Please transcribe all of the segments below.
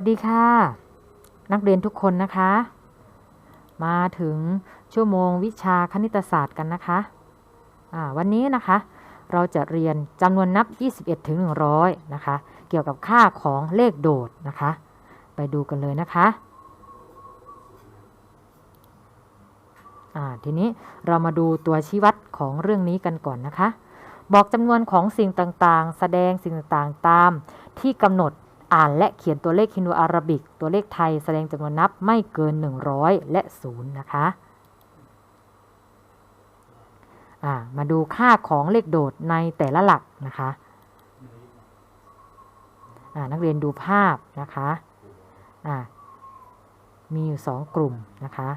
สวัสดีค่ะ นักเรียนทุกคนนะคะ มาถึงชั่วโมงวิชาคณิตศาสตร์กันนะคะวันนี้นะคะเราจะเรียนจำนวนนับ 21 ถึง 100 นะคะ เกี่ยวกับค่าของเลขโดดนะคะ ไปดูกันเลยนะคะทีนี้เรามาดูตัวชี้วัดของเรื่องนี้กันก่อนนะคะ บอกจำนวนของสิ่งต่างๆ แสดงสิ่งต่างๆ ตามที่กำหนด อ่านและเขียนตัวเลขฮินดูอาราบิก ตัวเลขไทยแสดงจำนวนนับไม่เกิน 100 และ 0 นะคะมาดูค่าของเลขโดดในแต่ละหลักนะคะนักเรียนดูภาพนะคะมีอยู่ 2 กลุ่มนะคะ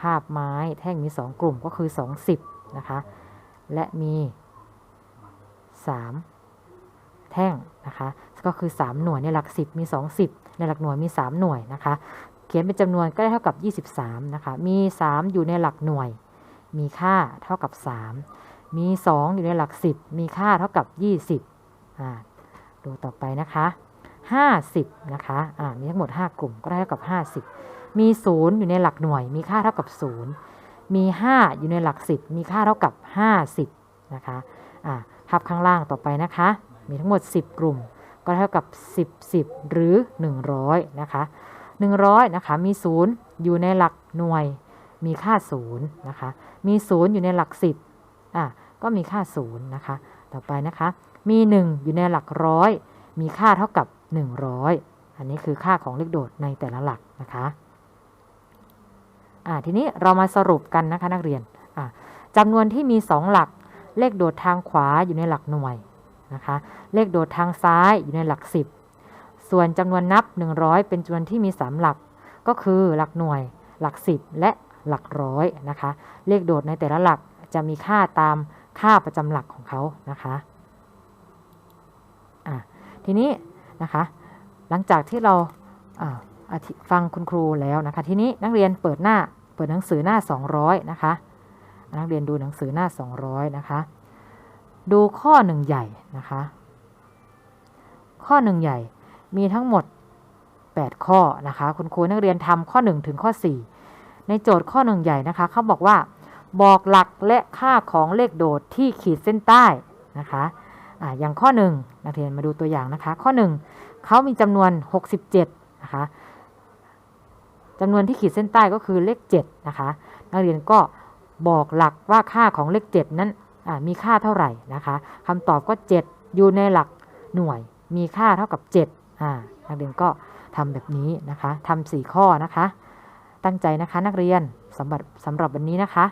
ภาพไม้แท่งมี 2 กลุ่มก็คือ 20 นะคะ และมี 3 แท่งนะคะ ก็คือ 3 หน่วยในหลัก 10 มี 2 10 ในหลักหน่วยมี 3 หน่วยนะคะ เขียนเป็นจำนวนก็ได้เท่ากับ 23 นะคะ มี 3 อยู่ในหลักหน่วย มีค่าเท่ากับ 3 มี 2 อยู่ในหลัก 10 มีค่าเท่ากับ 20อ่าดูต่อไปนะคะ 50 นะคะอ่ามีทั้งหมด 5 กลุ่มก็ได้เท่ากับ 50 มี 0 อยู่ในหลักหน่วย มีค่าเท่ากับ 0 มี 5 อยู่ในหลัก 10 มีค่าเท่ากับ 50 นะคะอ่าภาพข้างล่างต่อไปนะคะ มีทั้งหมด 10 กลุ่ม ก็เท่ากับ 10 10 หรือ 100 นะคะ 100 นะคะ มี 0 อยู่ในหลักหน่วย มีค่า 0 นะคะ มี 0 อยู่ในหลัก 10 อะ ก็มีค่า 0 นะคะ ต่อไปนะคะ มี 1 อยู่ในหลักร้อย มีค่าเท่ากับ 100 อันนี้คือค่าของเลขโดดในแต่ละหลักนะคะอ่าทีนี้เรามาสรุปกันนะคะนักเรียนอ่าจำนวนที่มี 2 หลักเลขโดดทางขวาอยู่ในหลักหน่วย นะคะ เลขโดดทางซ้ายอยู่ในหลัก 10 ส่วนจำนวนนับ 100 เป็นจำนวนที่มี 3 หลัก ก็คือหลักหน่วย หลัก 10 และหลักร้อยนะคะ เลขโดดในแต่ละหลักจะมีค่าตามค่าประจำหลักของเขานะคะะทีนี้นะคะ หลังจากที่เราฟังคุณครูแล้วนะคะ ทีนี้นักเรียนเปิดหน้า เปิดหนังสือหน้า 200 นะคะ นักเรียนดูหนังสือหน้า 200 นะคะ ดูข้อหนึ่งใหญ่นะคะ ข้อหนึ่งใหญ่มีทั้งหมด 8 ข้อนะคะ คุณครูนักเรียนทำข้อ 1 ถึงข้อ 4 ในโจทย์ข้อหนึ่งใหญ่นะคะเขาบอกว่า บอกหลักและค่าของเลขโดดที่ขีดเส้นใต้นะคะอะอย่างข้อ 1 นักเรียนมาดูตัวอย่างนะคะ ข้อ 1เขามีจำนวน 67 นะคะจำนวนที่ขีดเส้นใต้ก็คือเลข7นะคะ นักเรียนก็บอกหลักว่าค่าของเลข 7 นั้น มีค่าเท่าไหร่นะคะคำตอบก็ 7 อยู่ในหลักหน่วย มีค่าเท่ากับ7อ่านักเรียนก็ทำแบบนี้นะคะทำ4ข้อนะคะ ตั้งใจนะคะนักเรียนสำหรับสำหรับวันนี้นะคะ